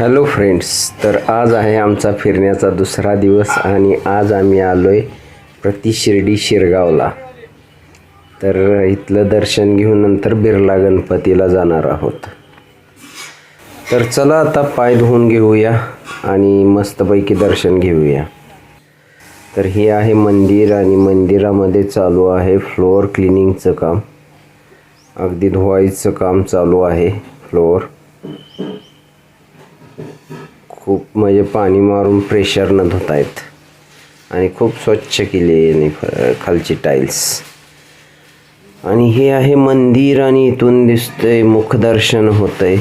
Hello friends तर आज आहे आमचा फिरण्याचा दुसरा दिवस आणि आज आम्ही आलो आहे प्रति शिर्डी शिरगावला. तर इथलं दर्शन घेऊन नंतर बिर्ला गणपतीला जाणार आहोत. तर चला आता पाय धुवून घेऊया आणि मस्तपैकी दर्शन घेऊया. तर हे आहे मंदिर आणि मंदिरामध्ये चालू आहे फ्लोअर क्लिनिंगचं काम. अगदी धुवायचं काम चालू आहे फ्लोअर. खूप म्हणजे पाणी मारून प्रेशरनं धुत आहेत आणि खूप स्वच्छ केली आहे खालची टाईल्स आणि हे आहे मंदिर आणि इथून दिसतंय मुखदर्शन होतंय.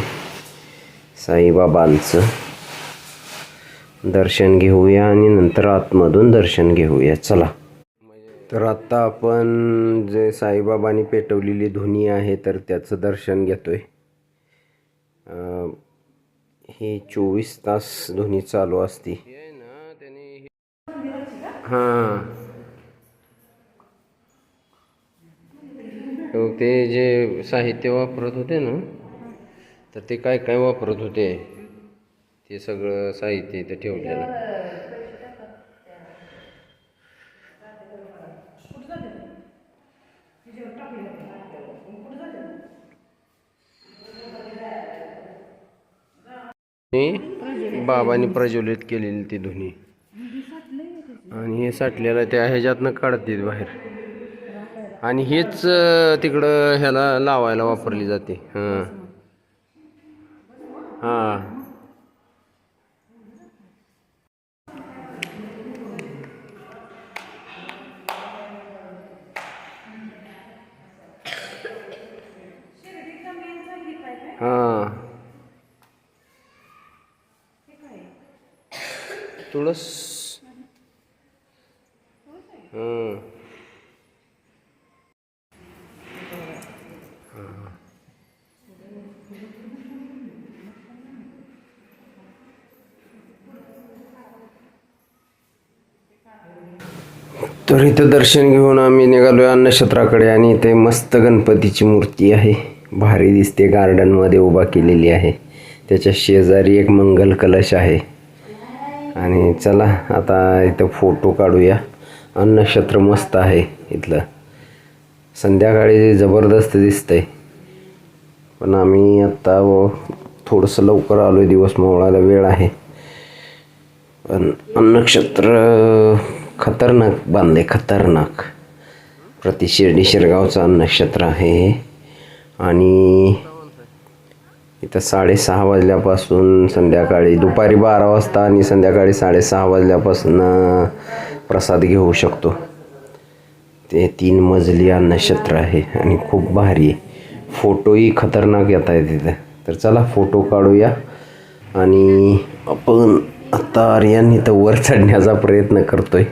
साईबाबांचं. दर्शन घेऊया आणि नंतर आतमधून दर्शन घेऊया. चला. तर आत्ता आपण जे साईबाबांनी पेटवलेली धुनी आहे तर त्याचं दर्शन घेतोय. आहे ही चोवीस तास धुनी चालू असते. हां. ते जे साहित्य वापरत होते ना तर ते काय काय वापरत होते? ते सगळं साहित्य इथं ठेवलेलं. बाबांनी प्रज्वलित केलेली ती धुनी. आणि हे साठलेलं त्या ह्याच्यातनं काढतात बाहेर. आणि हेच तिकडं ह्याला लावायला वापरली जाते. हां. हां. तुळस. तर इथं दर्शन घेऊन आम्ही निघालो आहे अन्नक्षेत्राकडे आणि इथे मस्त गणपतीची मूर्ती आहे. भारी दिसते. गार्डनमध्ये उभा केलेली आहे. त्याच्या शेजारी एक मंगल कलश आहे. आणि चला आता इथं फोटो काढूया. अन्नक्षेत्र मस्त आहे इथलं. संध्याकाळी जबरदस्त दिसतंय. पण आम्ही आत्ता व थोडंसं लवकर आलो आहे दिवस मावळायला वेळ आहे. पण अन्नक्षेत्र खतरनाक बांधले खतरनाक. प्रति शिर्डी शिरगावचं अन्नक्षेत्र आहे हे. आणि इथं साडेसहा वाजल्यापासून संध्याकाळी दुपारी बारा वाजता आणि संध्याकाळी साडेसहा वाजल्यापासून प्रसाद घेऊ शकतो. ते तीन मजली अन्नक्षेत्र आहे आणि खूप भारी आहे. फोटोही खतरनाक येत आहे तिथं तर चला फोटो काढूया. आणि आपण आता आर्यन इथं वर चढण्याचा प्रयत्न करतोय.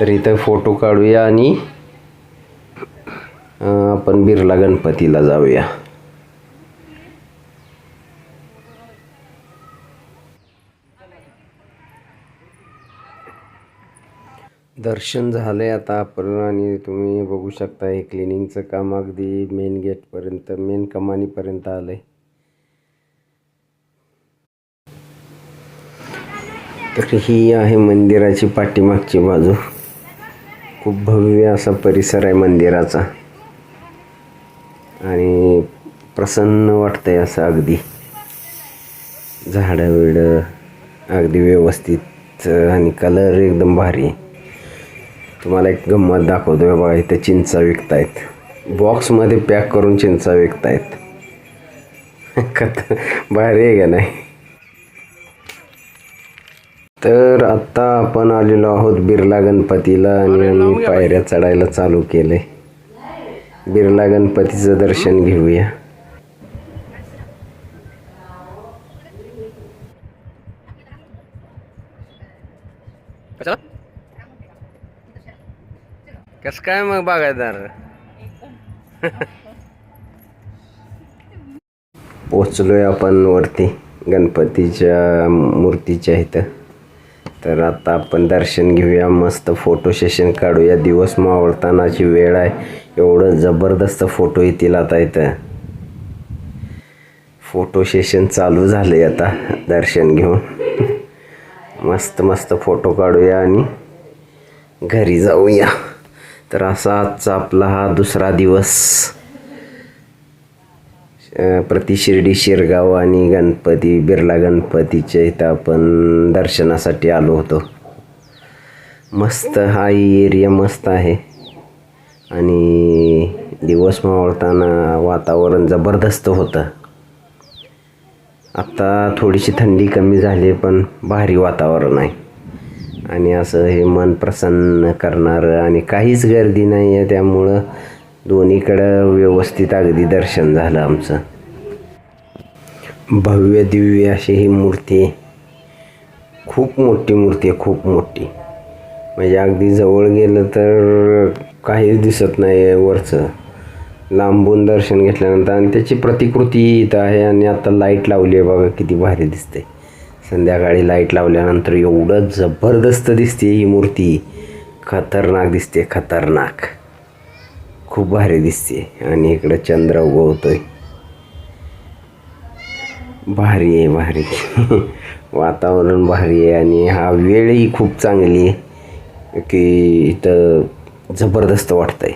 तर इथं फोटो काढूया आणि आपण बिर्ला गणपतीला जाऊया. दर्शन झालंय आता आपण आणि तुम्ही बघू शकता हे क्लिनिंगचं काम अगदी मेन गेटपर्यंत मेन कमानीपर्यंत आलं आहे तर ही आहे मंदिराची पाठीमागची बाजू. खूप भव्य असा परिसर आहे मंदिराचा. आणि प्रसन्न वाटतंय असं अगदी. झाडं बिडं अगदी व्यवस्थित आणि कलर एकदम भारी. आहे तुम्हाला एक गंमत दाखवतो बघा इथे चिंचा विकतायत. बॉक्समध्ये पॅक करून चिंचा विकतायत. कत भारी आहे का नाही? तर आत्ता आपण आलेलो आहोत बिर्ला गणपतीला आणि आम्ही पायऱ्या चढायला चालू केलंय. बिर्ला गणपतीचं दर्शन घेऊया. कस काय मग बागायदार पोचलोय आपण वरती गणपतीच्या मूर्तीच्या इथं. तर आता आपण दर्शन घेऊया. मस्त फोटो सेशन काढूया. दिवस मावळतानाची वेळ आहे. एवढं जबरदस्त फोटो येतील आता इथं. फोटो सेशन चालू झाले आता दर्शन घेऊन. मस्त मस्त फोटो काढूया आणि घरी जाऊया. तर असा आजचा आपला हा दुसरा दिवस. प्रति शिर्डी शिरगाव आणि गणपती बिर्ला गणपतीच्या इथं आपण दर्शनासाठी आलो होतो. मस्त हा एरिया मस्त आहे. आणि दिवस मावळताना वातावरण जबरदस्त होतं. आत्ता थोडीशी थंडी कमी झाली पण भारी वातावरण आहे. आणि असं हे मन प्रसन्न करणारं आणि काहीच गर्दी नाही आहे त्यामुळं दोन्हीकडं व्यवस्थित अगदी दर्शन झालं आमचं. भव्य दिव्य अशी ही मूर्ती. खूप मोठी मूर्ती आहे खूप मोठी. म्हणजे अगदी जवळ गेलं तर काहीच दिसत नाही आहे वरचं. लांबून दर्शन घेतल्यानंतर आणि त्याची प्रतिकृती इथं आहे आणि आता लाइट लावली आहे बघा किती भारी दिसते संध्याकाळी लाइट लावल्यानंतर एवढं जबरदस्त दिसते ही मूर्ती. खतरनाक दिसते खतरनाक. खूप भारी दिसते. आणि इकडं चंद्र उगवतोय. भारी आहे भारी. वातावरण भारी आहे आणि हा वेळही खूप चांगली आहे. की इथं जबरदस्त वाटतंय.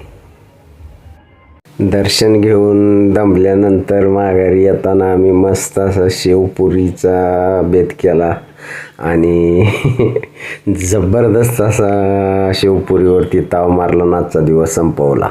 दर्शन घेऊन दमल्यानंतर माघारी येताना आम्ही मस्त असा शेवपुरीचा बेत केला. आणि जबरदस्त असा शेवपुरीवरती ताव मारला नाचा दिवस संपवला.